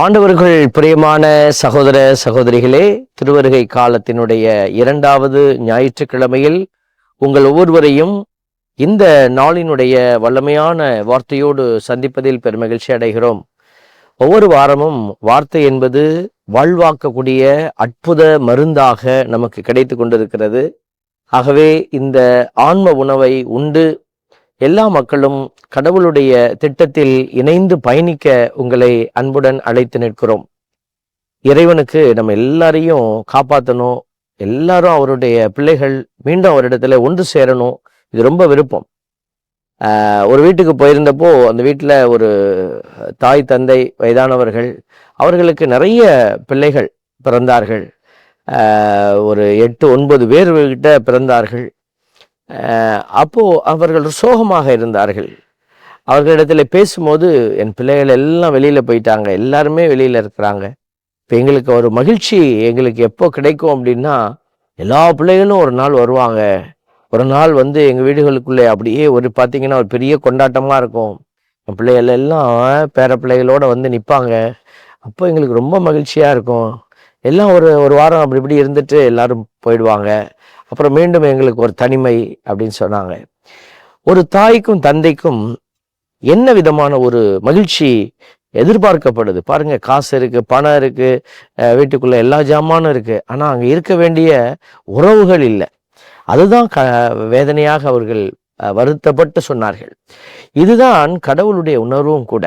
ஆண்டவர்கள் பிரியமான சகோதர சகோதரிகளே திருவருகை காலத்தினுடைய இரண்டாவது ஞாயிற்றுக்கிழமையில் உங்கள் ஒவ்வொருவரையும் இந்த நாளினுடைய வல்லமையான வார்த்தையோடு சந்திப்பதில் பெருமகிழ்ச்சி அடைகிறோம். ஒவ்வொரு வாரமும் வார்த்தை என்பது வாழ்வாக்கக்கூடிய அற்புத மருந்தாக நமக்கு கிடைத்து கொண்டிருக்கிறது. ஆகவே இந்த ஆன்ம உணவை உண்டு எல்லா மக்களும் கடவுளுடைய திட்டத்தில் இணைந்து பயணிக்க உங்களை அன்புடன் அழைத்து நிற்கிறோம். இறைவனுக்கு நம்ம எல்லாரையும் காப்பாற்றணும் எல்லாரும் அவருடைய பிள்ளைகள் மீண்டும் அவரிடத்துல ஒன்று சேரணும். இது ரொம்ப விருப்பம். ஒரு வீட்டுக்கு போயிருந்தப்போ அந்த வீட்டில் ஒரு தாய் தந்தை வயதானவர்கள் அவர்களுக்கு நிறைய பிள்ளைகள் பிறந்தார்கள். ஒரு எட்டு ஒன்பது பேர் கிட்ட பிறந்தார்கள். அப்போது அவர்கள் சோகமாக இருந்தார்கள். அவர்களிடத்தில் பேசும்போது என் பிள்ளைகள் எல்லாம் வெளியில் போயிட்டாங்க. எல்லாருமே வெளியில் இருக்கிறாங்க. இப்போ எங்களுக்கு ஒரு மகிழ்ச்சி. எங்களுக்கு எப்போ கிடைக்கும் அப்படின்னா எல்லா பிள்ளைகளும் ஒரு நாள் வருவாங்க. ஒரு நாள் வந்து எங்கள் வீடுகளுக்குள்ளே அப்படியே ஒரு பார்த்தீங்கன்னா ஒரு பெரிய கொண்டாட்டமாக இருக்கும். என் பிள்ளைகள் எல்லாம் பேர பிள்ளைகளோடு வந்து நிற்பாங்க அப்போ எங்களுக்கு ரொம்ப மகிழ்ச்சியாக இருக்கும். எல்லாம் ஒரு ஒரு வாரம் அப்படி இப்படி இருந்துட்டு எல்லாரும் போயிடுவாங்க. அப்புறம் மீண்டும் எங்களுக்கு ஒரு தனிமை அப்படின்னு சொன்னாங்க. ஒரு தாய்க்கும் தந்தைக்கும் என்ன விதமான ஒரு மகிழ்ச்சி எதிர்பார்க்கப்படுது? பாருங்க காசு இருக்கு பணம் இருக்கு வீட்டுக்குள்ள எல்லா ஜாமானும் இருக்கு. ஆனா அங்க இருக்க வேண்டிய உறவுகள் இல்லை. அதுதான் க வேதனையாக அவர்கள் வருத்தப்பட்டு சொன்னார்கள். இதுதான் கடவுளுடைய உணர்வும் கூட.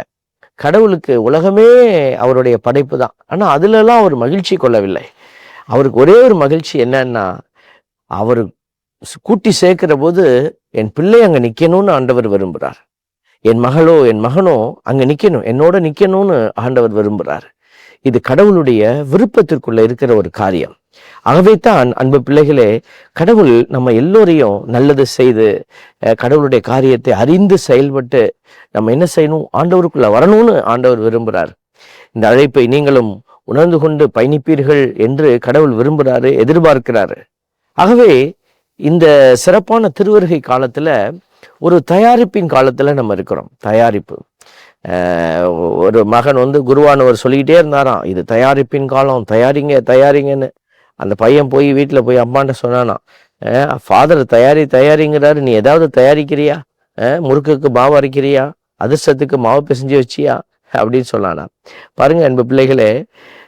கடவுளுக்கு உலகமே அவருடைய படைப்பு தான் ஆனா அதுலலாம் அவர் மகிழ்ச்சி கொள்ளவில்லை. அவருக்கு ஒரே ஒரு மகிழ்ச்சி என்னன்னா அவர் கூட்டி சேர்க்கிற போது என் பிள்ளை அங்கே நிற்கணும்னு ஆண்டவர் விரும்புகிறார் என் மகளோ என் மகனோ அங்கே நிற்கணும் என்னோட நிற்கணும்னு ஆண்டவர் விரும்புகிறார் இது கடவுளுடைய விருப்பத்திற்குள்ள இருக்கிற ஒரு காரியம். ஆகவே தான் அன்பு பிள்ளைகளே கடவுள் நம்ம எல்லோரையும் நல்லது செய்து கடவுளுடைய காரியத்தை அறிந்து செயல்பட்டு நம்ம என்ன செய்யணும்? ஆண்டவருக்குள்ள வரணும்னு ஆண்டவர் விரும்புகிறார் இந்த அழைப்பை நீங்களும் உணர்ந்து கொண்டு பயணிப்பீர்கள் என்று கடவுள் விரும்புகிறாரு எதிர்பார்க்கிறாரு. ஆகவே இந்த சிறப்பான திருவருகை காலத்தில் ஒரு தயாரிப்பின் காலத்தில் நம்ம இருக்கிறோம். தயாரிப்பு. ஒரு மகன் வந்து குருவானவர் சொல்லிக்கிட்டே இருந்தாராம் இது தயாரிப்பின் காலம் தயாரிங்க தயாரிங்கன்னு. அந்த பையன் போய் வீட்டில் போய் அம்மாண்ட சொன்னானாம் ஃபாதர் தயாரி தயாரிங்கிறாரு. நீ ஏதாவது தயாரிக்கிறியா? முறுக்குக்கு மாவு அரைக்கிறியா? அதிர்ஷ்டத்துக்கு மாவு பிசைஞ்சு வச்சியா? அப்படின்னு சொன்னானா. பாருங்க அன்பு பிள்ளைகளே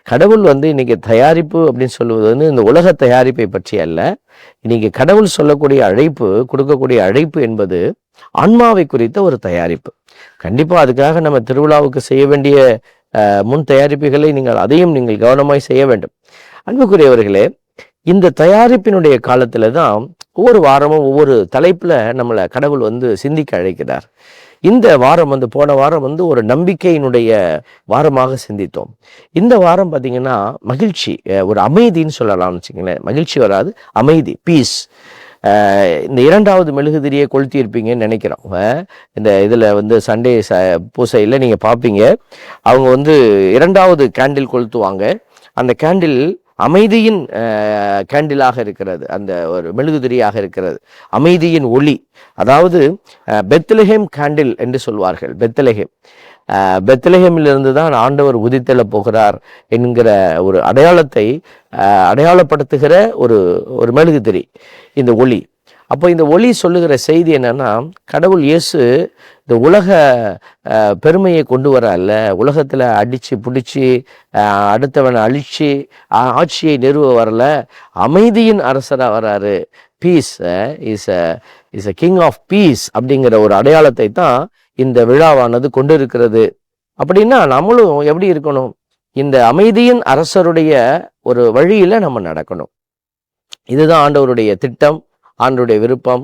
கடவுள் வந்து இன்னைக்கு தயாரிப்பு அப்படின்னு சொல்லுவது வந்து இந்த உலக தயாரிப்பை பற்றி அல்ல. இன்னைக்கு கடவுள் சொல்லக்கூடிய அழைப்பு கொடுக்கக்கூடிய அழைப்பு என்பது ஆன்மாவை குறித்த ஒரு தயாரிப்பு. கண்டிப்பாக அதுக்காக நம்ம திருவிழாவுக்கு செய்ய வேண்டிய முன் தயாரிப்புகளை நீங்கள் அதையும் நீங்கள் கவனமாய் செய்ய வேண்டும். அன்புக்குரியவர்களே இந்த தயாரிப்பினுடைய காலத்துல தான் ஒவ்வொரு வாரமும் ஒவ்வொரு தலைப்புல நம்மளை கடவுள் வந்து சிந்திக்க அழைக்கிறார். இந்த வாரம் வந்து போன வாரம் வந்து ஒரு நம்பிக்கையினுடைய வாரமாக சிந்தித்தோம். இந்த வாரம் பார்த்தீங்கன்னா மகிழ்ச்சி ஒரு அமைதின்னு சொல்லலாம்னு வச்சுங்களேன் மகிழ்ச்சி வராது அமைதி பீஸ் இந்த இரண்டாவது மெழுகுதிரியை கொளுத்தியிருப்பீங்கன்னு நினைக்கிறோம் இந்த இதில் வந்து சண்டே ச பூசையில் நீங்கள் பார்ப்பீங்க அவங்க வந்து இரண்டாவது கேண்டில் கொளுத்துவாங்க. அந்த கேண்டில் அமைதியின் கேண்டிலாக இருக்கிறது. அந்த ஒரு மெழுகுதிரியாக இருக்கிறது. அமைதியின் ஒளி. அதாவது பெத்லஹேம் கேண்டில் என்று சொல்வார்கள். பெத்லஹேம். பெத்லஹேமிலிருந்து தான் ஆண்டவர் உதித்தெழ போகிறார் என்கிற ஒரு அடையாளத்தை அடையாளப்படுத்துகிற ஒரு ஒரு மெழுகுதிரி. இந்த ஒளி. அப்போ இந்த ஒளி சொல்லுகிற செய்தி என்னன்னா கடவுள் இயேசு இந்த உலக பெருமையை கொண்டு வர அல்ல உலகத்தில் அடித்து பிடிச்சி அடுத்தவனை அழிச்சு ஆட்சியை நிறுவ வரல அமைதியின் அரசராக வராரு. Peace is a is a king of peace அப்படிங்கிற ஒரு அடையாளத்தை தான் இந்த விழாவானது கொண்டு இருக்கிறது அப்படின்னா நம்மளும் எப்படி இருக்கணும்? இந்த அமைதியின் அரசருடைய ஒரு வழியில் நம்ம நடக்கணும். இதுதான் ஆண்டவருடைய திட்டம். ஆண்டுடைய விருப்பம்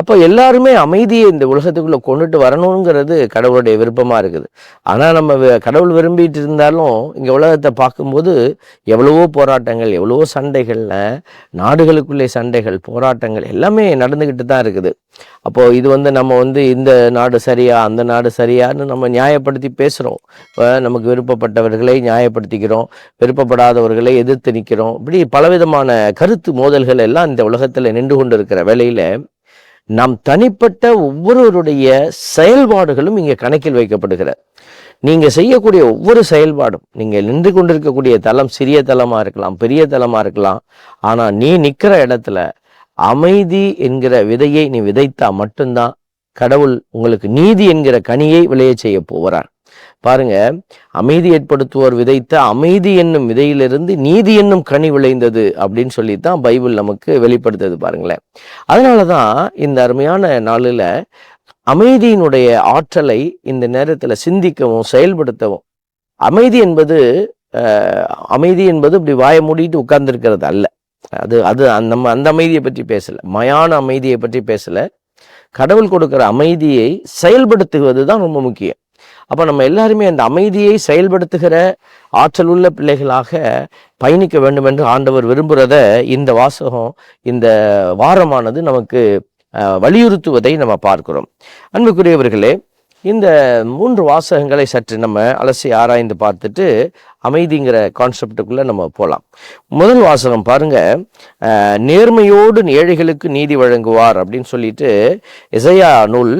அப்போ எல்லாருமே அமைதியை இந்த உலகத்துக்குள்ளே கொண்டுட்டு வரணுங்கிறது கடவுளுடைய விருப்பமாக இருக்குது. ஆனால் நம்ம கடவுள் விரும்பிட்டு இருந்தாலும் இங்கே உலகத்தை பார்க்கும்போது எவ்வளவோ போராட்டங்கள் எவ்வளவோ சண்டைகளில் நாடுகளுக்குள்ளே சண்டைகள் போராட்டங்கள் எல்லாமே நடந்துக்கிட்டு தான் இருக்குது. அப்போது இது வந்து நம்ம வந்து இந்த நாடு சரியா அந்த நாடு சரியான்னு நம்ம நியாயப்படுத்தி பேசுகிறோம் நமக்கு விருப்பப்பட்டவர்களை நியாயப்படுத்திக்கிறோம் விருப்பப்படாதவர்களை எதிர்த்து நிற்கிறோம் இப்படி பலவிதமான கருத்து மோதல்கள் எல்லாம் இந்த உலகத்தில் நின்று கொண்டு இருக்கிற வேலையில் நம் தனிப்பட்ட ஒவ்வொருவருடைய செயல்பாடுகளும் இங்கே கணக்கில் வைக்கப்படுகிற நீங்கள் செய்யக்கூடிய ஒவ்வொரு செயல்பாடும் நீங்கள் நின்று கொண்டிருக்கக்கூடிய தலம் சிறிய தளமாக இருக்கலாம் பெரிய தளமாக இருக்கலாம் ஆனால் நீ நிற்கிற இடத்துல அமைதி என்கிற விதையை நீ விதைத்தா மட்டும்தான் கடவுள் உங்களுக்கு நீதி என்கிற கனியை விளைய செய்ய போகிறார். பாருங்க அமைதி ஏற்படுத்துவோர் விதைத்த அமைதி என்னும் விதையிலிருந்து நீதி என்னும் கனி விளைந்தது அப்படின்னு சொல்லித்தான் பைபிள் நமக்கு வெளிப்படுத்துது பாருங்களேன். அதனால தான் இந்த அருமையான நாளில் அமைதியினுடைய ஆற்றலை இந்த நேரத்தில் சிந்திக்கவும் செயல்படுத்தவும். அமைதி என்பது அமைதி என்பது இப்படி வாய மூடிட்டு உட்கார்ந்துருக்கிறது அல்ல. அது அது அந்த நம்ம அந்த அமைதியை பற்றி பேசல. மயான அமைதியை பற்றி பேசல. கடவுள் கொடுக்கிற அமைதியை செயல்படுத்துவது தான் ரொம்ப முக்கியம். அப்போ நம்ம எல்லாருமே அந்த அமைதியை செயல்படுத்துகிற ஆற்றல் உள்ள பிள்ளைகளாக பயணிக்க வேண்டும் என்று ஆண்டவர் விரும்புகிறத இந்த வாசகம் இந்த வாரமானது நமக்கு வலியுறுத்துவதை நம்ம பார்க்கிறோம். அன்புக்குரியவர்களே இந்த மூன்று வாசகங்களை சற்று நம்ம அலசி ஆராய்ந்து பார்த்துட்டு அமைதிங்கிற கான்செப்டுக்குள்ளே நம்ம போகலாம் முதல் வாசகம் பாருங்க. நேர்மையோடு ஏழைகளுக்கு நீதி வழங்குவார் அப்படின்னு சொல்லிட்டு இசையா நூல்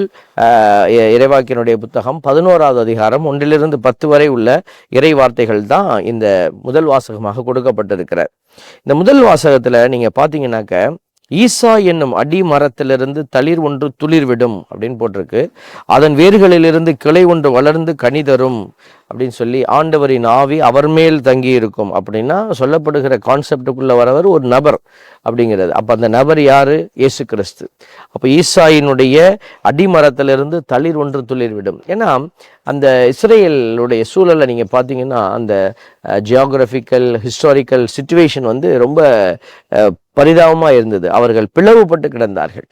இ- இறைவாக்கினுடைய புத்தகம் பதினோராவது அதிகாரம் ஒன்றிலிருந்து பத்து வரை உள்ள இறை வார்த்தைகள் தான் இந்த முதல் வாசகமாக கொடுக்கப்பட்டிருக்கிறார். இந்த முதல் வாசகத்தில் நீங்கள் பார்த்தீங்கன்னாக்க ஈசா என்னும் அடி மரத்திலிருந்து தளிர் ஒன்று துளிர் விடும் அப்படின்னு போட்டிருக்கு. அதன் வேர்களிலிருந்து கிளை ஒன்று வளர்ந்து கனி தரும். அப்படின்னு சொல்லி ஆண்டவரின் ஆவி அவர் மேல் தங்கி இருக்கும் அப்படின்னா சொல்லப்படுகிற கான்செப்டுக்குள்ளே வரவர் ஒரு நபர் அப்படிங்கிறது. அப்போ அந்த நபர் யார்? இயேசு கிறிஸ்து. அப்போ ஈசாயினுடைய அடிமரத்திலிருந்து தளிர் ஒன்று துளிர் விடும் ஏன்னா அந்த இஸ்ரேலுடைய சூழலை நீங்க பார்த்தீங்கன்னா அந்த ஜியாகிரபிக்கல் ஹிஸ்டாரிக்கல் சுச்சுவேஷன் வந்து ரொம்ப பரிதாபமாக இருந்தது. அவர்கள் பிளவுபட்டு கிடந்தார்கள்.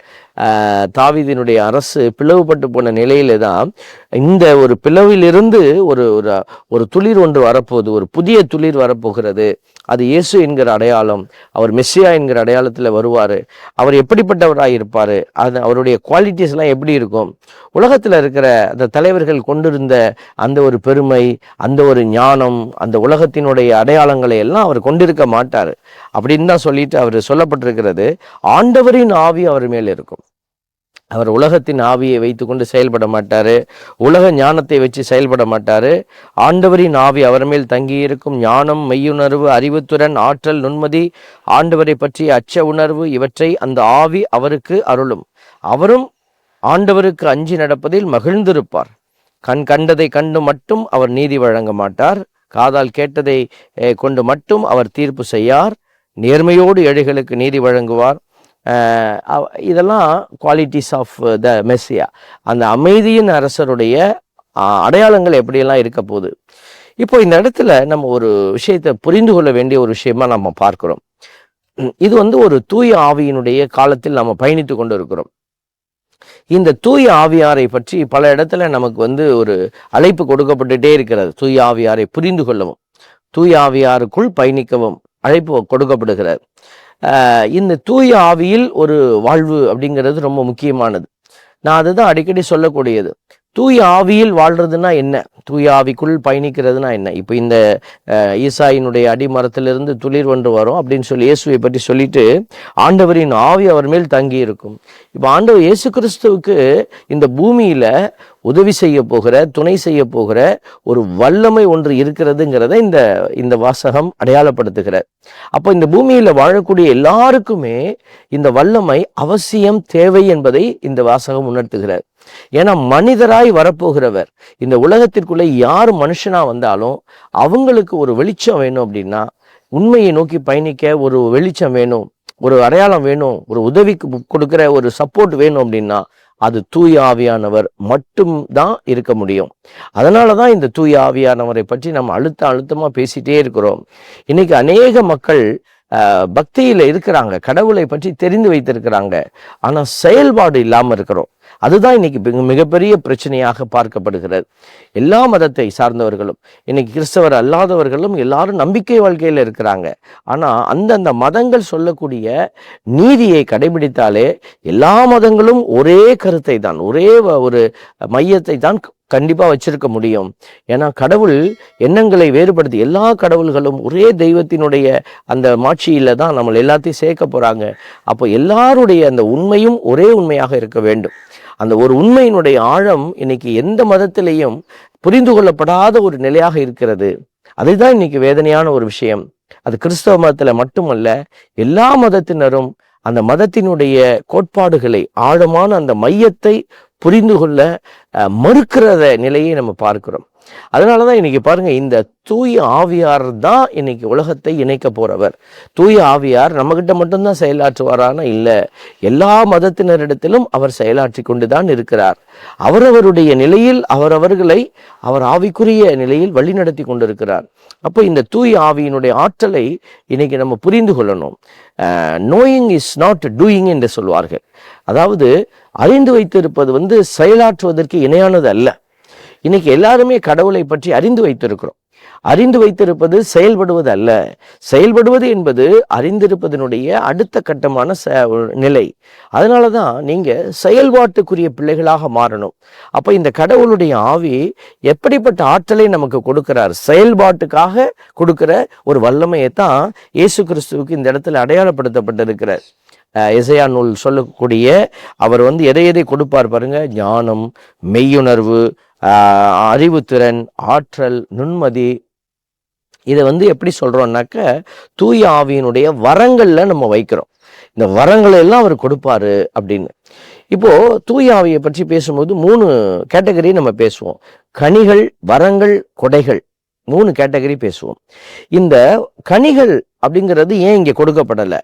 தாவிதினுடைய அரசு பிளவுபட்டு போன நிலையில தான் இந்த ஒரு பிளவிலிருந்து ஒரு ஒரு ஒரு துளிர் ஒன்று வரப்போகுது ஒரு புதிய துளிர் வரப்போகிறது. அது இயேசு என்கிற அடையாளம். அவர் மெஸ்ஸியா என்கிற அடையாளத்தில் வருவார். அவர் எப்படிப்பட்டவராக இருப்பார்? அது அவருடைய குவாலிட்டிஸ் எல்லாம் எப்படி இருக்கும்? உலகத்தில் இருக்கிற அந்த தலைவர்கள் கொண்டிருந்த அந்த ஒரு பெருமை அந்த ஒரு ஞானம் அந்த உலகத்தினுடைய அடையாளங்களை எல்லாம் அவர் கொண்டிருக்க மாட்டார். அப்படின்னு தான் சொல்லிட்டு அவர் சொல்லப்பட்டிருக்கிறது. ஆண்டவரின் ஆவி அவர் மேல் இருக்கும். அவர் உலகத்தின் ஆவியை வைத்துக்கொண்டு செயல்பட மாட்டார். உலக ஞானத்தை வச்சு செயல்பட மாட்டார். ஆண்டவரின் ஆவி அவர் மேல் தங்கியிருக்கும் ஞானம் மெய்யுணர்வு அறிவுத்துடன் ஆற்றல் நுண்மதி ஆண்டவரை பற்றிய அச்ச உணர்வு இவற்றை அந்த ஆவி அவருக்கு அருளும். அவரும் ஆண்டவருக்கு அஞ்சி நடப்பதில் மகிழ்ந்திருப்பார். கண் கண்டதை கண்டு மட்டும் அவர் நீதி வழங்க மாட்டார். காதால் கேட்டதை கொண்டு மட்டும் அவர் தீர்ப்பு செய்யார். நேர்மையோடு ஏழைகளுக்கு நீதி வழங்குவார். இதெல்லாம் குவாலிட்டிஸ் ஆஃப் த மெஸ்ஸியா அந்த அமைதியின் அரசருடைய அடையாளங்கள் எப்படியெல்லாம் இருக்க போகுது? இப்போ இந்த இடத்துல நம்ம ஒரு விஷயத்தை புரிந்து கொள்ள வேண்டிய ஒரு விஷயமா நம்ம பார்க்கிறோம். இது வந்து ஒரு தூய ஆவியினுடைய காலத்தில் நம்ம பயணித்து கொண்டு இருக்கிறோம். இந்த தூய ஆவியாரை பற்றி பல இடத்துல நமக்கு வந்து ஒரு அழைப்பு கொடுக்கப்பட்டுட்டே இருக்கிறது. தூய ஆவியாரை புரிந்து கொள்ளவும் தூய ஆவியாருக்குள் பயணிக்கவும் அழைப்பு கொடுக்கப்படுகிறது. இந்த தூய ஆவியில் ஒரு வாழ்வு அப்படிங்கிறது ரொம்ப முக்கியமானது. நான் அதுதான் அடிக்கடி சொல்லக்கூடியது. தூய ஆவியில் வாழ்றதுன்னா என்ன? தூய ஆவிக்குள் பயணிக்கிறதுனா என்ன? இப்போ இந்த ஈசாயினுடைய அடிமரத்திலிருந்து துளிர் ஒன்று வரும் அப்படின்னு சொல்லி இயேசுவை பற்றி சொல்லிட்டு ஆண்டவரின் ஆவி அவர் மேல் தங்கி இருக்கும். இப்போ ஆண்டவர் இயேசு கிறிஸ்துவுக்கு இந்த பூமியில் உதவி செய்ய போகிற துணை செய்ய போகிற ஒரு வல்லமை ஒன்று இருக்கிறதுங்கிறத இந்த இந்த வாசகம் அடையாளப்படுத்துகிறார். அப்போ இந்த பூமியில் வாழக்கூடிய எல்லாருக்குமே இந்த வல்லமை அவசியம் தேவை என்பதை இந்த வாசகம் உணர்த்துகிறார். ஏன்னா மனிதராய் வரப்போகிறவர் இந்த உலகத்திற்குள்ளே யார் மனுஷனா வந்தாலும் அவங்களுக்கு ஒரு வெளிச்சம் வேணும் அப்படின்னா உண்மையை நோக்கி பயணிக்க ஒரு வெளிச்சம் வேணும் ஒரு அடையாளம் வேணும் ஒரு உதவிக்கு கொடுக்கிற ஒரு சப்போர்ட் வேணும் அப்படின்னா அது தூய ஆவியானவர் மட்டும் தான் இருக்க முடியும். அதனால தான் இந்த தூய ஆவியானவரை பற்றி நம்ம அழுத்த அழுத்தமாக பேசிட்டே இருக்கிறோம். இன்னைக்கு அநேக மக்கள் ஆஹ், பக்தியில இருக்கிறாங்க கடவுளை பற்றி தெரிந்து வைத்திருக்கிறாங்க. ஆனா செயல்பாடு இல்லாமல் இருக்கிறோம். அதுதான் இன்னைக்கு மிகப்பெரிய பிரச்சனையாக பார்க்கப்படுகிறது. எல்லா மதத்தை சார்ந்தவர்களும் இன்னைக்கு கிறிஸ்தவர் அல்லாதவர்களும் எல்லாரும் நம்பிக்கை வாழ்க்கையில் இருக்கிறாங்க. ஆனால் அந்தந்த மதங்கள் சொல்லக்கூடிய நீதியை கடைபிடித்தாலே எல்லா மதங்களும் ஒரே கருத்தை தான் ஒரே வ- ஒரு மையத்தை தான் கண்டிப்பாக வச்சிருக்க முடியும். ஏன்னா கடவுள் எண்ணங்களை வேறுபடுத்தி எல்லா கடவுள்களும் ஒரே தெய்வத்தினுடைய அந்த மாட்சியில் தான் நம்ம எல்லாத்தையும் சேர்க்க போகிறாங்க அப்போ எல்லாருடைய அந்த உண்மையும் ஒரே உண்மையாக இருக்க வேண்டும். அந்த ஒரு உண்மையினுடைய ஆழம் இன்னைக்கு எந்த மதத்திலையும் புரிந்து கொள்ளப்படாத ஒரு நிலையாக இருக்கிறது. அதுதான் இன்னைக்கு வேதனையான ஒரு விஷயம். அது கிறிஸ்தவ மதத்துல மட்டுமல்ல எல்லா மதத்தினரும் அந்த மதத்தினுடைய கோட்பாடுகளை ஆழமான அந்த மையத்தை புரிந்து கொள்ள மறுக்கிறத நிலையை நம்ம பார்க்கிறோம். அதனாலதான் இன்னைக்கு பாருங்க இந்த தூய ஆவியார் தான் இன்னைக்கு உலகத்தை இணைக்க போறவர். தூய ஆவியார் நம்மக்கிட்ட மட்டும்தான் செயலாற்றுவாரான? இல்ல. எல்லா மதத்தினரிடத்திலும் அவர் செயலாற்றி கொண்டுதான் இருக்கிறார். அவரவருடைய நிலையில் அவரவர்களை அவர் ஆவிக்குரிய நிலையில் வழிநடத்தி கொண்டிருக்கிறார். அப்போ இந்த தூய ஆவியினுடைய ஆற்றலை இன்னைக்கு நம்ம புரிந்து கொள்ளணும். நோயிங் இஸ் நாட் டூயிங் என்று சொல்வார்கள். அதாவது அறிந்து வைத்திருப்பது வந்து செயலாற்றுவதற்கு இணையானது அல்ல. இன்னைக்கு எல்லாருமே கடவுளை பற்றி அறிந்து வைத்திருக்கிறோம். அறிந்து வைத்திருப்பது செயல்படுவது அல்ல. செயல்படுவது என்பது அறிந்திருப்பதனுடைய அடுத்த கட்டமான ச- நிலை. அதனால தான் நீங்கள் செயல்பாட்டுக்குரிய பிள்ளைகளாக மாறணும். அப்போ இந்த கடவுளுடைய ஆவி எப்படிப்பட்ட ஆற்றலை நமக்கு கொடுக்கிறார்? செயல்பாட்டுக்காக கொடுக்கிற ஒரு வல்லமையை தான் இயேசு கிறிஸ்துவுக்கு இந்த இடத்துல அடையாளப்படுத்தப்பட்டிருக்கிறார். இசையா நூல் சொல்லக்கூடிய அவர் வந்து எதை எதை கொடுப்பார் பாருங்க? ஞானம் மெய்யுணர்வு அறிவுத்திறன் ஆற்றல் நுண்மதி இதை வந்து எப்படி சொல்கிறோம்னாக்க தூய ஆவியினுடைய வரங்களில் நம்ம வைக்கிறோம். இந்த வரங்களை எல்லாம் அவர் கொடுப்பாரு அப்படின்னு. இப்போ தூய ஆவியை பற்றி பேசும்போது மூணு கேட்டகரி நம்ம பேசுவோம். கனிகள் வரங்கள் கொடைகள். மூணு கேட்டகரி பேசுவோம். இந்த கனிகள் அப்படிங்கிறது ஏன் இங்கே கொடுக்கப்படலை?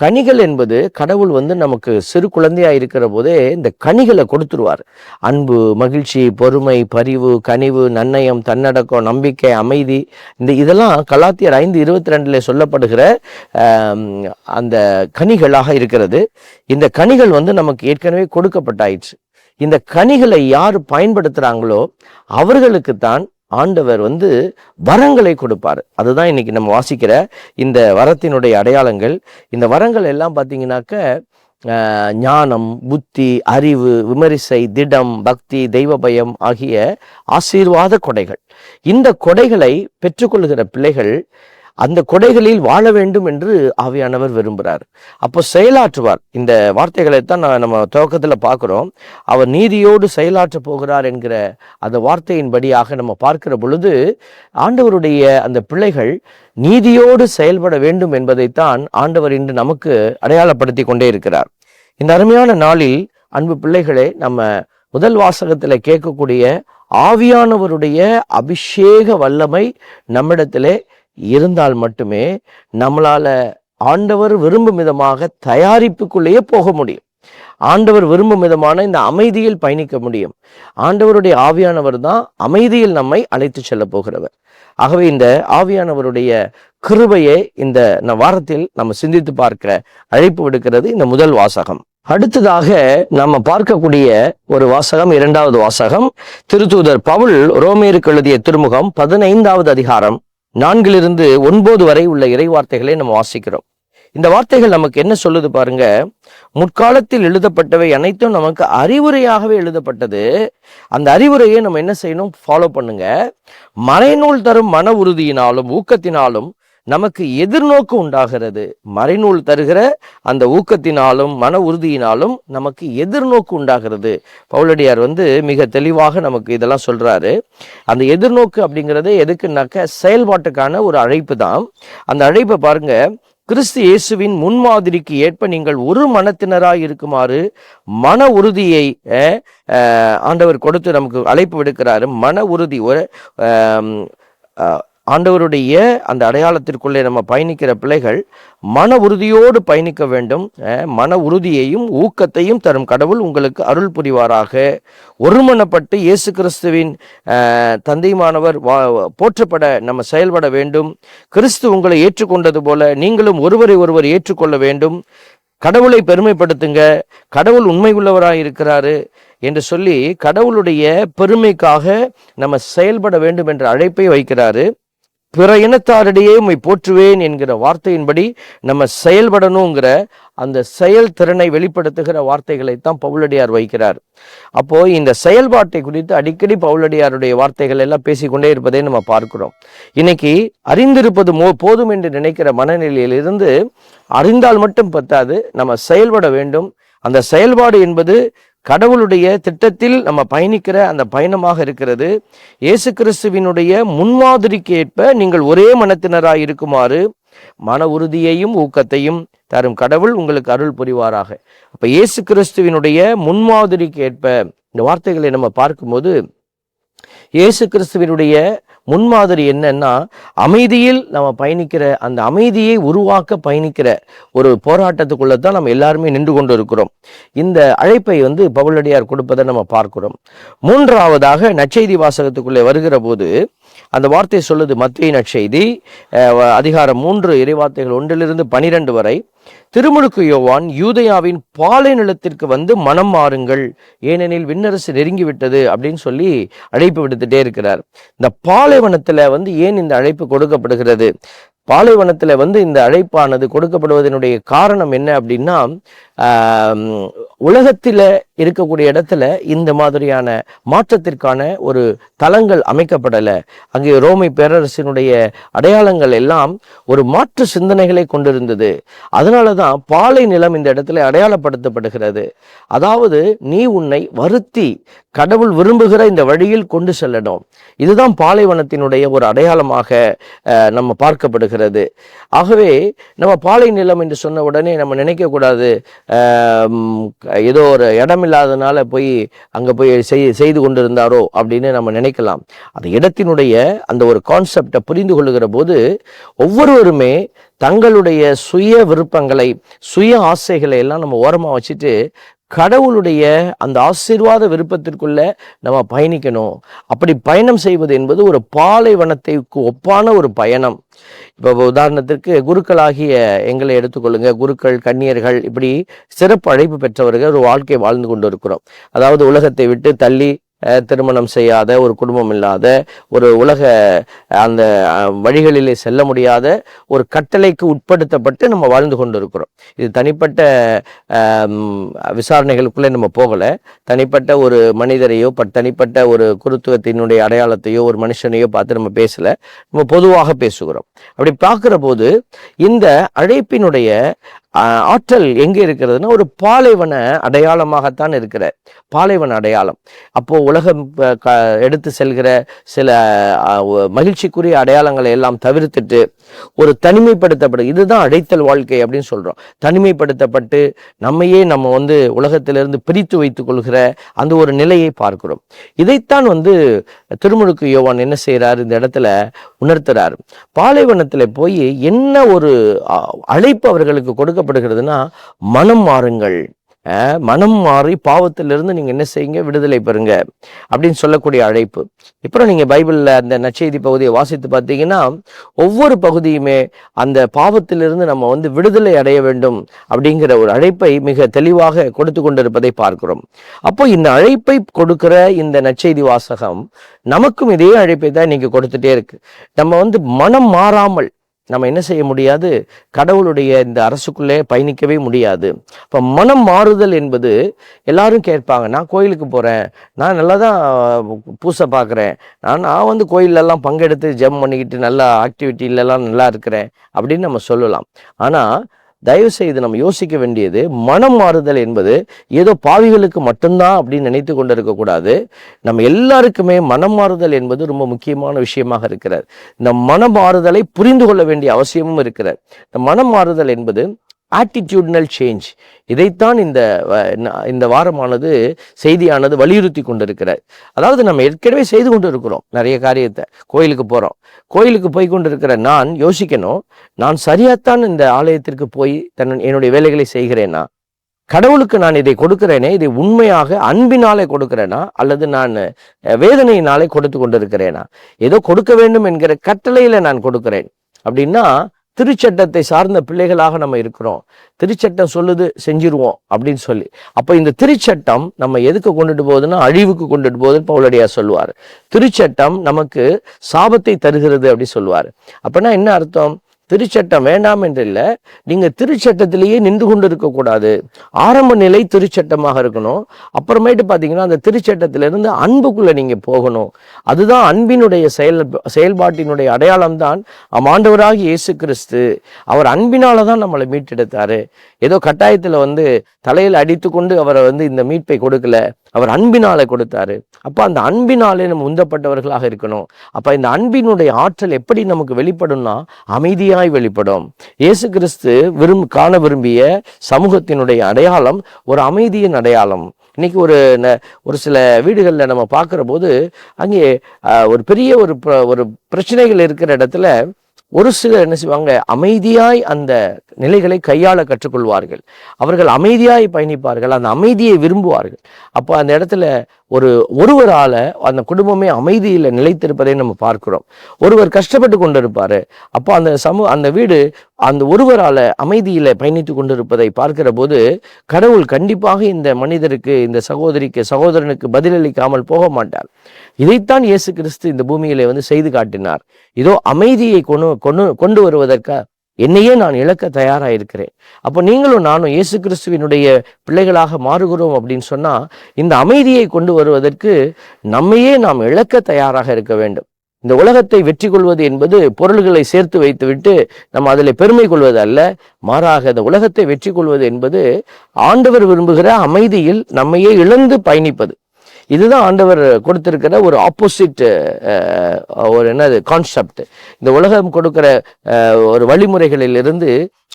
கனிகள் என்பது கடவுள் வந்து நமக்கு சிறு குழந்தையா இருக்கிற போதே இந்த கனிகளை கொடுத்துருவார். அன்பு மகிழ்ச்சி பொறுமை பரிவு கனிவு நன்னயம் தன்னடக்கம் நம்பிக்கை அமைதி இந்த இதெல்லாம் கலாத்தியர் ஐந்து இருபத்தி ரெண்டுல சொல்லப்படுகிற அந்த கனிகளாக இருக்கிறது. இந்த கனிகள் வந்து நமக்கு ஏற்கனவே கொடுக்கப்பட்டாயிற்று. இந்த கனிகளை யார் பயன்படுத்துறாங்களோ அவர்களுக்குத்தான் ஆண்டவர் வந்து வரங்களை கொடுப்பார். அதுதான் இன்னைக்கு நம்ம வாசிக்கிற இந்த வரத்தினுடைய அடையாளங்கள். இந்த வரங்கள் எல்லாம் பார்த்தீங்கன்னாக்க ஞானம் புத்தி அறிவு விமரிசை திடம் பக்தி தெய்வ பயம் ஆகிய ஆசீர்வாத கொடைகள். இந்த கொடைகளை பெற்றுக்கொள்கிற பிள்ளைகள் அந்த கொடைகளில் வாழ வேண்டும் என்று ஆவியானவர் விரும்புகிறார் அப்போ செயலாற்றுவார். இந்த வார்த்தைகளை தான் நான் நம்ம துவக்கத்தில் பார்க்குறோம். அவர் நீதியோடு செயலாற்ற போகிறார் என்கிற அந்த வார்த்தையின்படியாக நம்ம பார்க்கிற பொழுது ஆண்டவருடைய அந்த பிள்ளைகள் நீதியோடு செயல்பட வேண்டும் என்பதைத்தான் ஆண்டவர் இன்று நமக்கு அடையாளப்படுத்தி கொண்டே இருக்கிறார். இந்த அருமையான நாளில் அன்பு பிள்ளைகளே நம்ம முதல் வாசகத்தில் கேட்கக்கூடிய ஆவியானவருடைய அபிஷேக வல்லமை நம்மிடத்திலே இருந்தால் மட்டுமே நம்மளால் ஆண்டவர் விரும்பும் விதமாக தயாரிப்புக்குள்ளேயே போக முடியும். ஆண்டவர் விரும்பும் விதமான இந்த அமைதியில் பயணிக்க முடியும். ஆண்டவருடைய ஆவியானவர் தான் அமைதியில் நம்மை அழைத்து செல்ல போகிறவர். ஆகவே இந்த ஆவியானவருடைய கிருபையை இந்த ந- வாரத்தில் நம்ம சிந்தித்து பார்க்க அழைப்பு விடுக்கிறது இந்த முதல் வாசகம். அடுத்ததாக நம்ம பார்க்கக்கூடிய ஒரு வாசகம் இரண்டாவது வாசகம். திருத்தூதர் பவுல் ரோமேருக்கு எழுதிய திருமுகம் பதினைந்தாவது அதிகாரம். நான்கிலிருந்து ஒன்பது வரை உள்ள இறைவார்த்தைகளை நம்ம வாசிக்கிறோம். இந்த வார்த்தைகள் நமக்கு என்ன சொல்லுது பாருங்க? முற்காலத்தில் எழுதப்பட்டவை அனைத்தும் நமக்கு அறிவுரையாகவே எழுதப்பட்டது. அந்த அறிவுரையை நம்ம என்ன செய்யணும்? ஃபாலோ பண்ணுங்க. மறைநூல் தரும் மன உறுதியினாலும் ஊக்கத்தினாலும் நமக்கு எதிர்நோக்கு உண்டாகிறது. மறைநூல் தருகிற அந்த ஊக்கத்தினாலும் மன உறுதியினாலும் நமக்கு எதிர்நோக்கு உண்டாகிறது. பவுலடியார் வந்து மிக தெளிவாக நமக்கு இதெல்லாம் சொல்றாரு. அந்த எதிர்நோக்கு அப்படிங்கிறது எதுக்குன்னாக்க செயல்பாட்டுக்கான ஒரு அழைப்பு தான். அந்த அழைப்பை பாருங்க கிறிஸ்து இயேசுவின் முன்மாதிரிக்கு ஏற்ப நீங்கள் ஒரு மனத்தினராய் இருக்குமாறு மன உறுதியை ஆண்டவர் கொடுத்து நமக்கு அழைப்பு விடுக்கிறாரு. மன உறுதி ஒரு ஆண்டவருடைய அந்த அடையாளத்திற்குள்ளே நம்ம பயணிக்கிற பிள்ளைகள் மன உறுதியோடு பயணிக்க வேண்டும். மன உறுதியையும் ஊக்கத்தையும் தரும் கடவுள் உங்களுக்கு அருள் புரிவாராக. ஒருமனப்பட்டு இயேசு கிறிஸ்துவின் தந்தைமானவர் வா- போற்றப்பட நம்ம செயல்பட வேண்டும். கிறிஸ்து உங்களை ஏற்றுக்கொண்டது போல நீங்களும் ஒருவரை ஒருவர் ஏற்றுக்கொள்ள வேண்டும். கடவுளை பெருமைப்படுத்துங்க. கடவுள் உண்மை உள்ளவராக இருக்கிறாரு என்று சொல்லி கடவுளுடைய பெருமைக்காக நம்ம செயல்பட வேண்டும் என்ற அழைப்பை வைக்கிறாரு. பிற இனத்தாரிடையே உம்மை போற்றுவேன் என்கிற வார்த்தையின்படி நம்ம செயல்படணுங்கிற அந்த செயல் திறனை வெளிப்படுத்துகிற வார்த்தைகளைத்தான் பவுலடியார் வைக்கிறார். அப்போ இந்த செயல்பாட்டை குறித்து அடிக்கடி பவுலடியாருடைய வார்த்தைகள் எல்லாம் பேசிக்கொண்டே இருப்பதை நம்ம பார்க்கிறோம். இன்னைக்கு அறிந்திருப்பது மோ போதும் என்று நினைக்கிற மனநிலையிலிருந்து அறிந்தால் மட்டும் பத்தாது நம்ம செயல்பட வேண்டும். அந்த செயல்பாடு என்பது கடவுளுடைய திட்டத்தில் நம்ம பயணிக்கிற அந்த பயணமாக இருக்கிறது. இயேசு கிறிஸ்துவினுடைய முன்மாதிரிக்கு ஏற்ப நீங்கள் ஒரே மனத்தினராய் இருக்குமாறு மன உறுதியையும் ஊக்கத்தையும் தரும் கடவுள் உங்களுக்கு அருள் புரிவாராக. அப்ப இயேசு கிறிஸ்துவினுடைய முன்மாதிரிக்கு ஏற்ப இந்த வார்த்தைகளை நம்ம பார்க்கும்போது இயேசு கிறிஸ்துவினுடைய முன்மாதிரி என்னன்னா அமைதியில் நம்ம பயணிக்கிற அந்த அமைதியை உருவாக்க பயணிக்கிற ஒரு போராட்டத்துக்குள்ளே தான் நம்ம எல்லாருமே நின்று கொண்டு இருக்கிறோம் இந்த அழைப்பை வந்து பவுலடியார் கொடுப்பதை நம்ம பார்க்கிறோம். மூன்றாவதாக நச்செய்தி வாசகத்துக்குள்ளே வருகிற போது அந்த வார்த்தை சொல்லுது மத்திய நற்செய்தி அஹ், அதிகாரம் மூன்று இறைவார்த்தைகள் ஒன்றிலிருந்து பனிரெண்டு வரை. திருமுழுக்கு யோவான் யூதயாவின் பாலை நிலத்திற்கு வந்து மனம் மாறுங்கள். ஏனெனில் விண்ணரசு நெருங்கிவிட்டது அப்படின்னு சொல்லி அழைப்பு விடுத்துட்டே இருக்கிறார். இந்த பாலைவனத்துல வந்து ஏன் இந்த அழைப்பு கொடுக்கப்படுகிறது? பாலைவனத்தில் வந்து இந்த அழைப்பானது கொடுக்கப்படுவதனுடைய காரணம் என்ன அப்படின்னா உலகத்தில் இருக்கக்கூடிய இடத்துல இந்த மாதிரியான மாற்றத்திற்கான ஒரு தளங்கள் அமைக்கப்படலை. அங்கே ரோமை பேரரசினுடைய அடையாளங்கள் எல்லாம் ஒரு மாற்று சிந்தனைகளை கொண்டிருந்தது. அதனால தான் பாலை நிலம் இந்த இடத்துல அடையாளப்படுத்தப்படுகிறது. அதாவது நீ உன்னை வருத்தி கடவுள் விரும்புகிற இந்த வழியில் கொண்டு செல்லணும். இதுதான் பாலைவனத்தினுடைய ஒரு அடையாளமாக நம்ம பார்க்கப்படுகிறது. ஆகவே நம்ம பாலை நிலம் என்று சொன்ன உடனே நம்ம நினைக்கக்கூடாது. ஏதோ ஒரு இடம் இல்லாதனால போய் அங்கே போய் செய் செய்து கொண்டிருந்தாரோ அப்படின்னு நம்ம நினைக்கலாம். அந்த இடத்தினுடைய அந்த ஒரு கான்செப்டை புரிந்து கொள்ளுகிற போது ஒவ்வொருவருமே தங்களுடைய சுய விருப்பங்களை சுய ஆசைகளை எல்லாம் நம்ம ஓரமாக வச்சுட்டு கடவுளுடைய அந்த ஆசீர்வாத விருப்பத்திற்குள்ள நம்ம பயணிக்கணும். அப்படி பயணம் செய்வது என்பது ஒரு பாலைவனத்திற்கு ஒப்பான ஒரு பயணம். இப்போ உதாரணத்திற்கு குருக்களாகிய எங்களை எடுத்துக்கொள்ளுங்க. குருக்கள் கன்னியர்கள் இப்படி சிறப்பு அழைப்பு பெற்றவர்கள் ஒரு வாழ்க்கை வாழ்ந்து கொண்டு இருக்கிறோம் அதாவது உலகத்தை விட்டு தள்ளி திருமணம் செய்யாத ஒரு குடும்பம் இல்லாத ஒரு உலக அந்த வழிகளிலே செல்ல முடியாத ஒரு கட்டளைக்கு உட்படுத்தப்பட்டு நம்ம வாழ்ந்து கொண்டு இருக்கிறோம் இது தனிப்பட்ட விசாரணைகளுக்குள்ளே நம்ம போகலை. தனிப்பட்ட ஒரு மனிதரையோ பட் தனிப்பட்ட ஒரு குருத்துவத்தினுடைய அடையாளத்தையோ ஒரு மனுஷனையோ பார்த்து நம்ம பேசலை. நம்ம பொதுவாக பேசுகிறோம். அப்படி பார்க்குற போது இந்த அழைப்பினுடைய ஆற்றல் எங்கே இருக்கிறதுனா ஒரு பாலைவன அடையாளமாகத்தான் இருக்கிற பாலைவன அடையாளம். அப்போது உலகம் க- எடுத்து செல்கிற சில மகிழ்ச்சிக்குரிய அடையாளங்களை எல்லாம் தவிர்த்துட்டு ஒரு தனிமைப்படுத்தப்படும் இதுதான் அடைத்தல் வாழ்க்கை அப்படின்னு சொல்கிறோம் தனிமைப்படுத்தப்பட்டு நம்மையே நம்ம வந்து உலகத்திலிருந்து பிரித்து வைத்துக் கொள்கிற அந்த ஒரு நிலையை பார்க்கிறோம். இதைத்தான் வந்து திருமுழுக்கு யோவான் என்ன செய்றார்? இந்த இடத்துல உணர்த்துறார். பாலைவனத்துல போய் என்ன ஒரு அ, அழைப்பு அவர்களுக்கு கொடுக்கப்படுகிறதுனா மனம் மாறுங்கள். மனம் மாறி பாவத்திலிருந்து நீங்க என்ன செய்யுங்க? விடுதலை பெறுங்க அப்படின்னு சொல்லக்கூடிய அழைப்பு. அப்புறம் நீங்க பைபிள்ல அந்த நற்செய்தி பகுதியை வாசித்து பார்த்தீங்கன்னா ஒவ்வொரு பகுதியுமே அந்த பாவத்திலிருந்து நம்ம வந்து விடுதலை அடைய வேண்டும் அப்படிங்கிற ஒரு அழைப்பை மிக தெளிவாக கொடுத்து கொண்டிருப்பதை பார்க்கிறோம். அப்போ இந்த அழைப்பை கொடுக்கிற இந்த நற்செய்தி வாசகம் நமக்கும் இதே அழைப்பை தான் இன்னைக்கு கொடுத்துட்டே இருக்கு. நம்ம வந்து மனம் மாறாமல் நம்ம என்ன செய்ய முடியாது? கடவுளுடைய இந்த அரசுக்குள்ளே பயணிக்கவே முடியாது. இப்போ மனம் மாறுதல் என்பது எல்லாரும் கேட்பாங்க. நான் கோயிலுக்கு போகிறேன் நான் நல்லா தான் பூசை பார்க்குறேன். நான் நான் வந்து கோயிலெல்லாம் பங்கெடுத்து ஜெம் பண்ணிக்கிட்டு நல்லா ஆக்டிவிட்டிலெல்லாம் நல்லா இருக்கிறேன் அப்படின்னு நம்ம சொல்லலாம். ஆனால் தயவு செய்து நம்ம யோசிக்க வேண்டியது மனம் மாறுதல் என்பது ஏதோ பாவிகளுக்கு மட்டும்தான் அப்படின்னு நினைத்து கொண்டு இருக்கக்கூடாது நம்ம எல்லாருக்குமே மனம் மாறுதல் என்பது ரொம்ப முக்கியமான விஷயமாக இருக்கிறது. இந்த மனம் மாறுதலை புரிந்து கொள்ள வேண்டிய அவசியமும் இருக்கிறது. இந்த மனம் மாறுதல் என்பது ஆட்டிடியூட்னல் சேஞ்ச் இதைத்தான் இந்த இந்த வாரமானது செய்தியானது வலியுறுத்தி கொண்டிருக்கிறார் அதாவது நம்ம ஏற்கனவே செய்து கொண்டு இருக்கிறோம் நிறைய காரியத்தை. கோயிலுக்கு போகிறோம் கோயிலுக்கு போய் கொண்டிருக்கிற நான் யோசிக்கணும் நான் சரியாத்தான் இந்த ஆலயத்திற்கு போய் தன் என்னுடைய வேலைகளை செய்கிறேனா? கடவுளுக்கு நான் இதை கொடுக்கிறேனே இதை உண்மையாக அன்பினாலே கொடுக்கிறேனா? அல்லது நான் வேதனையினாலே கொடுத்து கொண்டிருக்கிறேனா? ஏதோ கொடுக்க வேண்டும் என்கிற கட்டளையில நான் கொடுக்கிறேன். அப்படின்னா திருச்சட்டத்தை சார்ந்த பிள்ளைகளாக நம்ம இருக்கிறோம். திருச்சட்டம் சொல்லுது செஞ்சிருவோம் அப்படின்னு சொல்லி. அப்போ இந்த திருச்சட்டம் நம்ம எதுக்கு கொண்டுட்டு போகுதுன்னா அழிவுக்கு கொண்டுட்டு போகுதுன்னு பவுலடியா சொல்லுவார். திருச்சட்டம் நமக்கு சாபத்தை தருகிறது அப்படி சொல்லுவார். அப்படின்னா என்ன அர்த்தம்? திருச்சட்டம் வேண்டாம் என்று இல்லை நீங்க திருச்சட்டத்திலேயே நின்று கொண்டு இருக்கக்கூடாது ஆரம்ப நிலை திருச்சட்டமாக இருக்கணும். அப்புறமேட்டு பார்த்தீங்கன்னா அந்த திருச்சட்டத்திலிருந்து அன்புக்குள்ள நீங்க போகணும். அதுதான் அன்பினுடைய செயல் செயல்பாட்டினுடைய அடையாளம் தான் ஆண்டவராகி இயேசு கிறிஸ்து அவர் அன்பினால தான் நம்மளை மீட்டெடுத்தாரு. ஏதோ கட்டாயத்துல வந்து தலையில் அடித்து கொண்டு அவரை வந்து இந்த மீட்பை கொடுக்கல. அவர் அன்பினாலே கொடுத்தாரு. அப்ப அந்த அன்பினாலே நம்ம உந்தப்பட்டவர்களாக இருக்கணும். அப்ப இந்த அன்பினுடைய ஆற்றல் எப்படி நமக்கு வெளிப்படும்னா அமைதியாய் வெளிப்படும். இயேசு கிறிஸ்து விரும்ப காண விரும்பிய சமூகத்தினுடைய அடையாளம் ஒரு அமைதியின் அடையாளம். இன்னைக்கு ஒரு ந- ஒரு சில வீடுகளில் நம்ம பார்க்குற போது அங்கே ஒரு பெரிய ஒரு ஒரு பிரச்சனைகள் இருக்கிற இடத்துல ஒரு சிலர் என்ன செய்வாங்க அமைதியாய் அந்த நிலைகளை கையாள கற்றுக்கொள்வார்கள். அவர்கள் அமைதியாய் பயணிப்பார்கள் அந்த அமைதியை விரும்புவார்கள். அப்போ அந்த இடத்துல ஒரு ஒருவரால் அந்த குடும்பமே அமைதியில் நிலைத்திருப்பதை நம்ம பார்க்கிறோம். ஒருவர் கஷ்டப்பட்டு கொண்டிருப்பார். அப்போ அந்த சமூக அந்த வீடு அந்த ஒருவரால் அமைதியில் பயணித்து கொண்டிருப்பதை பார்க்கிற போது கடவுள் கண்டிப்பாக இந்த மனிதருக்கு இந்த சகோதரிக்கு சகோதரனுக்கு பதிலளிக்காமல் போக மாட்டார். இதைத்தான் இயேசு கிறிஸ்து இந்த பூமியிலே வந்து செய்து காட்டினார். இதோ அமைதியை கொண்டு கொண்டு கொண்டு வருவதற்காக என்னையே நான் இழக்க தயாராக இருக்கிறேன் அப்போ நீங்களும் நானும் இயேசு கிறிஸ்துவினுடைய பிள்ளைகளாக மாறுகிறோம் அப்படின்னு சொன்னால் இந்த அமைதியை கொண்டு வருவதற்கு நம்மையே நாம் இழக்க தயாராக இருக்க வேண்டும். இந்த உலகத்தை வெற்றி கொள்வது என்பது பொருள்களை சேர்த்து வைத்துவிட்டு நம்ம அதில் பெருமை கொள்வது அல்ல மாறாக இந்த உலகத்தை வெற்றி கொள்வது என்பது ஆண்டவர் விரும்புகிற அமைதியில் நம்மையே இழந்து பயணிப்பது. இதுதான் ஆண்டவர் கொடுத்திருக்கிற ஒரு ஆப்போசிட் ஒரு என்னது கான்செப்ட் இந்த உலகம் கொடுக்கிற ஒரு வழிமுறைகளிலிருந்து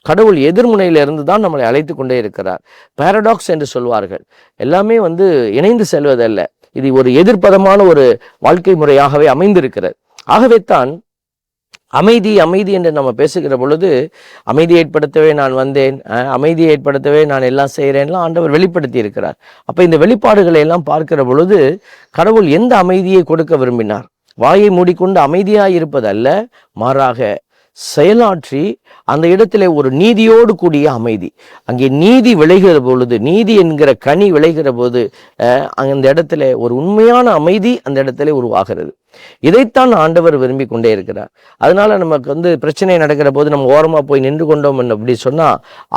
கடவுள் எதிர்முனையிலிருந்து தான் நம்மளை அழைத்து கொண்டே இருக்கிறார். பாரடாக்ஸ் என்று சொல்வார்கள். எல்லாமே வந்து இணைந்து செல்வதல்ல. இது ஒரு எதிர்ப்பதமான ஒரு வாழ்க்கை முறையாகவே அமைந்திருக்கிறது. ஆகவே தான் அமைதி அமைதி என்று நம்ம பேசுகிற பொழுது அமைதி ஏற்படுத்தவே நான் வந்தேன் அமைதியை ஏற்படுத்தவே நான் எல்லாம் செய்கிறேன்லாம் ஆண்டவர் வெளிப்படுத்தி இருக்கிறார். அப்போ இந்த வெளிப்பாடுகளை எல்லாம் பார்க்கிற பொழுது கடவுள் எந்த அமைதியை கொடுக்க விரும்பினார்? வாயை மூடிக்கொண்டு அமைதியாக இருப்பதல்ல மாறாக செயலாற்றி அந்த இடத்திலே ஒரு நீதியோடு கூடிய அமைதி. அங்கே நீதி விளைகிற பொழுது நீதி என்கிற கனி விளைகிற போது அந்த இடத்துல ஒரு உண்மையான அமைதி அந்த இடத்துல உருவாகிறது. இதைத்தான் ஆண்டவர் விரும்பி கொண்டே இருக்கிறார். அதனால நமக்கு வந்து பிரச்சனை நடக்கிற போது நம்ம ஓரமா போய் நின்று கொண்டோம் அப்படி சொன்னா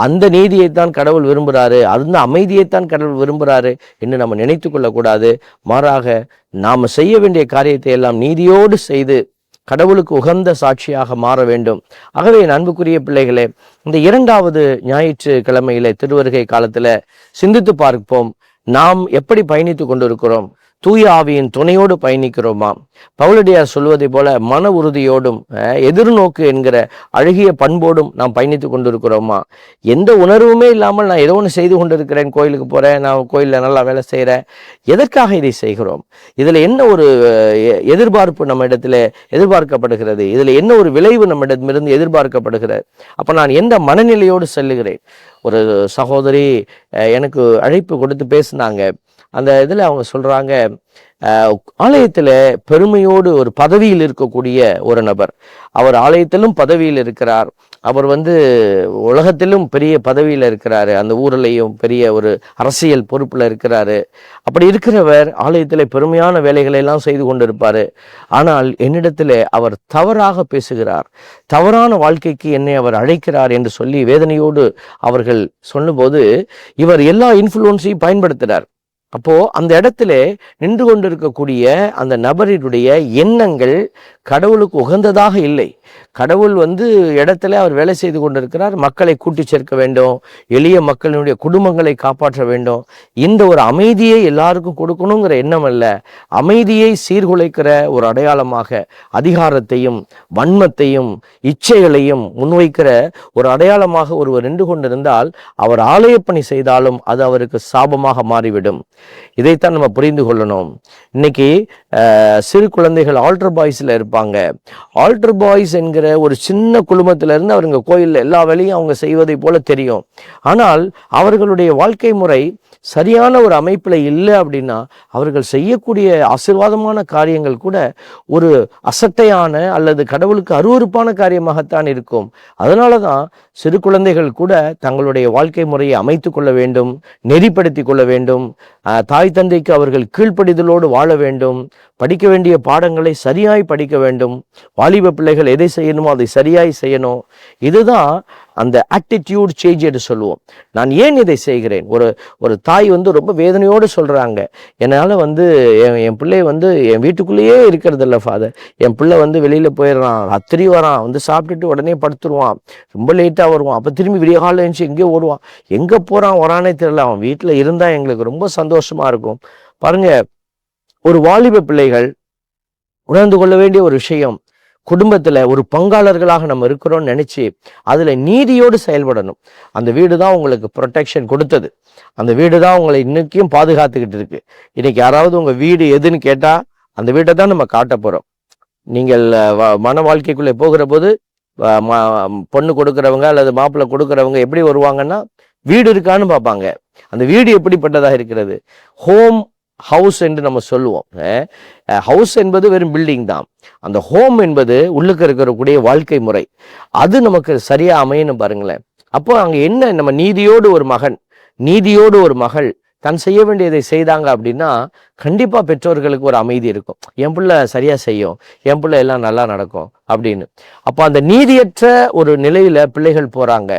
அந்த நீதியைத்தான் கடவுள் விரும்புகிறாரு அந்த அமைதியைத்தான் கடவுள் விரும்புகிறாரு என்று நம்ம நினைத்து கொள்ளக்கூடாது. மாறாக நாம செய்ய வேண்டிய காரியத்தை எல்லாம் நீதியோடு செய்து கடவுளுக்கு உகந்த சாட்சியாக மாற வேண்டும். ஆகவே என் அன்புக்குரிய பிள்ளைகளே இந்த இரண்டாவது ஞாயிற்று கிழமையில திருவருகை காலத்துல சிந்தித்து பார்ப்போம். நாம் எப்படி பயணித்து கொண்டிருக்கிறோம்? தூய ஆவியின் துணையோடு பயணிக்கிறோமா? பவுலடியார் சொல்வதை போல மன உறுதியோடும் எதிர்நோக்கு என்கிற அழகிய பண்போடும் நாம் பயணித்து கொண்டிருக்கிறோமா? எந்த உணர்வுமே இல்லாமல் நான் ஏதோ ஒன்று செய்து கொண்டிருக்கிறேன் கோயிலுக்கு போறேன் நான் கோயிலில் நல்லா வேலை செய்கிறேன் எதற்காக இதை செய்கிறோம்? இதில் என்ன ஒரு எ- எதிர்பார்ப்பு நம்ம இடத்துல எதிர்பார்க்கப்படுகிறது? இதில் என்ன ஒரு விளைவு நம்மிடமிருந்து எதிர்பார்க்கப்படுகிறது? அப்போ நான் எந்த மனநிலையோடு செல்லுகிறேன்? ஒரு சகோதரி அஹ், எனக்கு அழைப்பு கொடுத்து பேசினாங்க. அந்த இதுல அவங்க சொல்றாங்க ஆலயத்தில் ஆலயத்துல பெருமையோடு ஒரு பதவியில் இருக்கக்கூடிய ஒரு நபர். அவர் ஆலயத்திலும் பதவியில் இருக்கிறார். அவர் வந்து உலகத்திலும் பெரிய பதவியில் இருக்கிறாரு. அந்த ஊரிலையும் பெரிய ஒரு அரசியல் பொறுப்பில் இருக்கிறாரு. அப்படி இருக்கிறவர் ஆலயத்தில் பெருமையான வேலைகளை எல்லாம் செய்து கொண்டிருப்பார். ஆனால் என்னிடத்திலே அவர் தவறாக பேசுகிறார். தவறான வாழ்க்கைக்கு என்னை அவர் அழைக்கிறார் என்று சொல்லி வேதனையோடு அவர்கள் சொல்லும்போது இவர் எல்லா இன்ஃப்ளூயன்ஸையும் பயன்படுத்துகிறார். அப்போ அந்த இடத்துல நின்று கொண்டிருக்கக்கூடிய அந்த நபரினுடைய எண்ணங்கள் கடவுளுக்கு உகந்ததாக இல்லை. கடவுள் வந்து இடத்துல அவர் வேலை செய்து கொண்டிருக்கிறார். மக்களை கூட்டி சேர்க்க வேண்டும். எளிய மக்களினுடைய குடும்பங்களை காப்பாற்ற வேண்டும். இந்த ஒரு அமைதியை எல்லாருக்கும் கொடுக்கணுங்கிற எண்ணம் அல்ல. அமைதியை சீர்குலைக்கிற ஒரு அடையாளமாக அதிகாரத்தையும் வன்மத்தையும் இச்சைகளையும் முன்வைக்கிற ஒரு அடையாளமாக ஒருவர் நின்று கொண்டிருந்தால் அவர் ஆலயப்பணி செய்தாலும் அது அவருக்கு சாபமாக மாறிவிடும். இதைத்தான் நம்ம புரிந்து கொள்ளணும். இன்னைக்கு சிறு குழந்தைகள் ஆல்டர் பாய்ஸில் இருப்பாங்க. ஆல்டர் பாய்ஸ் என்கிற ஒரு சின்ன குழுமத்திலிருந்து அவருங்க கோயில்ல எல்லா வேலையும் அவங்க செய்வதை போல தெரியும். ஆனால் அவர்களுடைய வாழ்க்கை முறை சரியான ஒரு அமைப்பில் இல்லை அப்படின்னா அவர்கள் செய்யக்கூடிய ஆசீர்வாதமான காரியங்கள் கூட ஒரு அசட்டையான அல்லது கடவுளுக்கு அருவருப்பான காரியமாகத்தான் இருக்கும். அதனால தான் சிறு குழந்தைகள் கூட தங்களுடைய வாழ்க்கை முறையை அமைத்து கொள்ள வேண்டும் நெறிப்படுத்தி கொள்ள வேண்டும். தாய் தந்தைக்கு அவர்கள் கீழ்ப்படிதலோடு வாழ வேண்டும். படிக்க வேண்டிய பாடங்களை சரியாய் படிக்க வேண்டும். வாலிப பிள்ளைகள் எதை செய்யணுமோ அதை சரியாய் செய்யணும். இதுதான் அந்த ஆட்டிடியூட் சேஞ்ச் என்று சொல்லுவோம். நான் ஏன் இதை செய்கிறேன்? ஒரு ஒரு தாய் வந்து ரொம்ப வேதனையோடு சொல்கிறாங்க என்னால் வந்து என் என் பிள்ளை வந்து என் வீட்டுக்குள்ளேயே இருக்கிறது இல்லை ஃபாதர் என் பிள்ளை வந்து வெளியில் போயிடுறான். ராத்திரி வரான். வந்து சாப்பிட்டுட்டு உடனே படுத்துருவான். ரொம்ப லேட்டாக வருவான். அப்போ திரும்பி விடிய காலம் எழுந்துச்சு எங்கேயோ ஓடுவான். எங்கே போகிறான் வரானே தெரியல. அவன் வீட்டில் இருந்தால் எங்களுக்கு ரொம்ப சந்தோஷமாக இருக்கும். பாருங்கள் ஒரு வாலிப பிள்ளைகள் உணர்ந்து கொள்ள வேண்டிய ஒரு விஷயம் குடும்பத்தில் ஒரு பங்காளர்களாக நம்ம இருக்கிறோம்னு நினச்சி அதில் நீதியோடு செயல்படணும். அந்த வீடு தான் உங்களுக்கு ப்ரொடெக்ஷன் கொடுத்தது. அந்த வீடு தான் உங்களை இன்னைக்கும் பாதுகாத்துக்கிட்டு இருக்கு. இன்னைக்கு யாராவது உங்கள் வீடு எதுன்னு கேட்டால் அந்த வீட்டை தான் நம்ம காட்ட போகிறோம் நீங்கள் வ- மன வாழ்க்கைக்குள்ளே போகிற போது ம- பொண்ணு கொடுக்குறவங்க அல்லது மாப்பிள்ளை கொடுக்குறவங்க எப்படி வருவாங்கன்னா வீடு இருக்கான்னு பார்ப்பாங்க. அந்த வீடு எப்படிப்பட்டதாக இருக்கிறது? ஹோம் ஹவுஸ் என்று நம்ம சொல்லுவோம். ஹவுஸ் என்பது வெறும் பில்டிங் தான். அந்த ஹோம் என்பது உள்ளுக்கு இருக்கக்கூடிய வாழ்க்கை முறை. அது நமக்கு சரியா அமையணும் பாருங்களேன். அப்போ அங்க என்ன நம்ம நீதியோடு ஒரு மகன் நீதியோடு ஒரு மகள் தான் செய்ய வேண்டியதை செய்தாங்க அப்படின்னா கண்டிப்பா பெற்றோர்களுக்கு ஒரு அமைதி இருக்கும். என் பிள்ளை சரியா செய்யும் என் பிள்ளை எல்லாம் நல்லா நடக்கும் அப்படின்னு. அப்போ அந்த நீதியற்ற ஒரு நிலையில பிள்ளைகள் போறாங்க.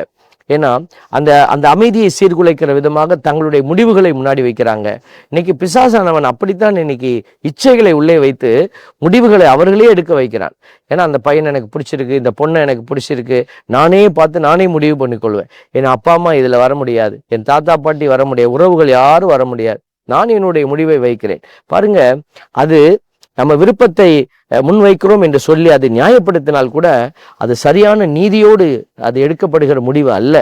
ஏன்னா அந்த அந்த அமைதியை சீர்குலைக்கிற விதமாக தங்களுடைய முடிவுகளை முன்னாடி வைக்கிறாங்க. இன்னைக்கு பிசாசானவன் அப்படித்தான் இன்னைக்கு இச்சைகளை உள்ளே வைத்து முடிவுகளை அவர்களே எடுக்க வைக்கிறான். ஏன்னா அந்த பையன் எனக்கு பிடிச்சிருக்கு இந்த பொண்ணை எனக்கு பிடிச்சிருக்கு நானே பார்த்து நானே முடிவு பண்ணிக்கொள்வேன். என் அப்பா அம்மா இதில் வர முடியாது என் தாத்தா பாட்டி வர முடியாது உறவுகள் யாரும் வர முடியாது. நான் என்னுடைய முடிவை வைக்கிறேன். பாருங்க அது நம்ம விருப்பத்தை முன்வைக்கிறோம் என்று சொல்லி அதை நியாயப்படுத்தினால் கூட அது சரியான நீதியோடு அது எடுக்கப்படுகிற முடிவு அல்ல.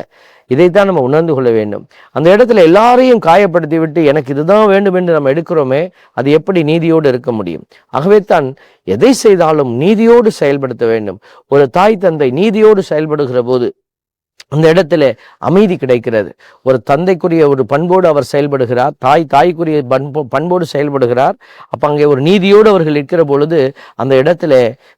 இதைத்தான் நம்ம உணர்ந்து கொள்ள வேண்டும். அந்த இடத்துல எல்லாரையும் காயப்படுத்தி விட்டு எனக்கு இதுதான் வேண்டும் என்று நம்ம எடுக்கிறோமே அது எப்படி நீதியோடு இருக்க முடியும்? ஆகவே தான் எதை செய்தாலும் நீதியோடு செயல்படுத்த வேண்டும். ஒரு தாய் தந்தை நீதியோடு செயல்படுகிற போது அந்த இடத்துல அமைதி கிடைக்கிறது. ஒரு தந்தைக்குரிய ஒரு பண்போடு அவர் செயல்படுகிறார். தாய் தாய்க்குரிய பண்போ பண்போடு செயல்படுகிறார். அப்போ அங்கே ஒரு நீதியோடு அவர்கள் இருக்கிற பொழுது அந்த இடத்துல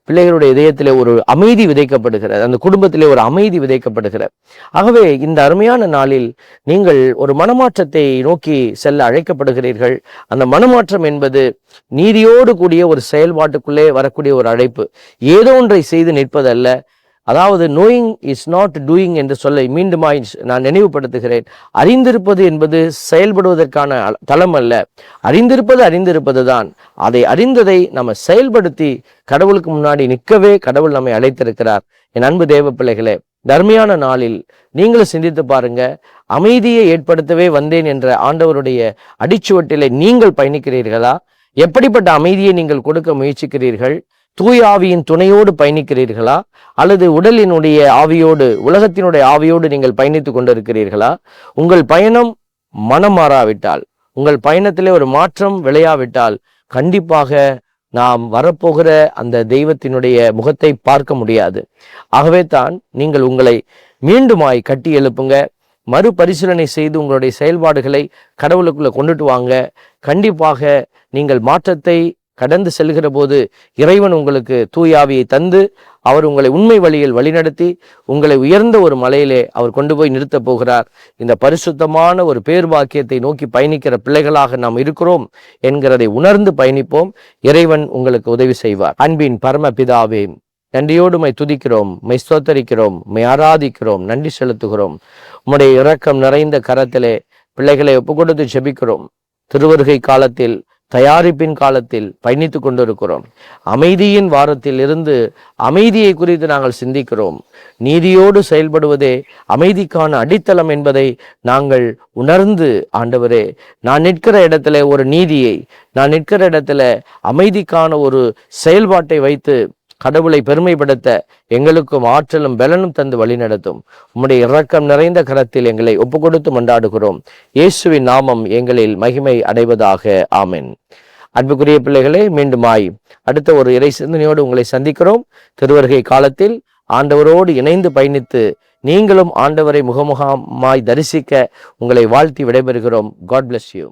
பிள்ளைகளுடைய இதயத்தில் ஒரு அமைதி விதைக்கப்படுகிறது. அந்த குடும்பத்திலே ஒரு அமைதி விதைக்கப்படுகிறது. ஆகவே இந்த அருமையான நாளில் நீங்கள் ஒரு மனமாற்றத்தை நோக்கி செல்ல அழைக்கப்படுகிறீர்கள். அந்த மனமாற்றம் என்பது நீதியோடு கூடிய ஒரு செயல்பாட்டுக்குள்ளே வரக்கூடிய ஒரு அழைப்பு. ஏதோ ஒன்றை செய்து நிற்பதல்ல. அதாவது நோயிங் இஸ் நாட் டூயிங் என்று சொல்ல மீண்டுமாய் நான் நினைவுபடுத்துகிறேன். அறிந்திருப்பது என்பது செயல்படுவதற்கான தளம் அல்ல. அறிந்திருப்பது அறிந்திருப்பது தான் அதை அறிந்ததை நம்ம செயல்படுத்தி கடவுளுக்கு முன்னாடி நிற்கவே கடவுள் நம்மை அழைத்திருக்கிறார். என் அன்பு தேவ பிள்ளைகளே தர்மையான நாளில் நீங்களும் சிந்தித்து பாருங்க. அமைதியை ஏற்படுத்தவே வந்தேன் என்ற ஆண்டவருடைய அடிச்சுவட்டிலே நீங்கள் பயணிக்கிறீர்களா? எப்படிப்பட்ட அமைதியை நீங்கள் கொடுக்க முயற்சிக்கிறீர்கள்? தூய ஆவியின் துணையோடு பயணிக்கிறீர்களா? அல்லது உடலினுடைய ஆவியோடு உலகத்தினுடைய ஆவியோடு நீங்கள் பயணித்துக் கொண்டிருக்கிறீர்களா? உங்கள் பயணம் மனம் மாறாவிட்டால் உங்கள் பயணத்திலே ஒரு மாற்றம் விளையாவிட்டால் கண்டிப்பாக நாம் வரப்போகிற அந்த தெய்வத்தினுடைய முகத்தை பார்க்க முடியாது. ஆகவே தான் நீங்கள் உங்களை மீண்டுமாய் கட்டி எழுப்புங்க. மறுபரிசீலனை செய்து உங்களுடைய செயல்பாடுகளை கடவுளுக்குள்ள கொண்டுட்டு வாங்க. கண்டிப்பாக நீங்கள் மாற்றத்தை கடந்து செல்கிற போது இறைவன் உங்களுக்கு தூயாவியை தந்து அவர் உங்களை உண்மை வழியில் வழிநடத்தி உங்களை உயர்ந்த ஒரு மலையிலே அவர் கொண்டு போய் நிறுத்தப் போகிறார். இந்த பரிசுத்தமான ஒரு பேர் பாக்கியத்தை நோக்கி பயணிக்கிற பிள்ளைகளாக நாம் இருக்கிறோம் என்கிறதை உணர்ந்து பயணிப்போம். இறைவன் உங்களுக்கு உதவி செய்வார். அன்பின் பரம பிதாவே நன்றியோடு மை துதிக்கிறோம் மை ஸ்தோத்தரிக்கிறோம் மை ஆராதிக்கிறோம் நன்றி செலுத்துகிறோம். உம்முடைய இரக்கம் நிறைந்த கரத்திலே பிள்ளைகளை ஒப்புக்கொடுத்து ஜெபிக்கிறோம். திருவருகை காலத்தில் தயாரிப்பின் காலத்தில் பயணித்து கொண்டிருக்கிறோம். அமைதியின் வாரத்தில் இருந்து அமைதியை குறித்து நாங்கள் சிந்திக்கிறோம். நீதியோடு செயல்படுவதே அமைதிக்கான அடித்தளம் என்பதை நாங்கள் உணர்ந்து ஆண்டவரே நான் நிற்கிற இடத்துல ஒரு நீதியை நான் நிற்கிற இடத்துல அமைதிக்கான ஒரு செயல்பாட்டை வைத்து கடவுளை பெருமைப்படுத்த எங்களுக்கும் ஆற்றலும் பலனும் தந்து வழிநடத்தும் உம்முடைய இரக்கம் நிறைந்த கரத்தில் எங்களை ஒப்புக்கொடுத்து மண்டாடுகிறோம் இயேசுவின் நாமம் எங்களில் மகிமை அடைவதாக. ஆமென். அன்புக்குரிய பிள்ளைகளே மீண்டுமாய் அடுத்த ஒரு இறை சிந்தனையோடு உங்களை சந்திக்கிறோம். திருவருகை காலத்தில் ஆண்டவரோடு இணைந்து பயணித்து நீங்களும் ஆண்டவரை முகமுகமாய் தரிசிக்க உங்களை வாழ்த்தி விடைபெறுகிறோம். God bless you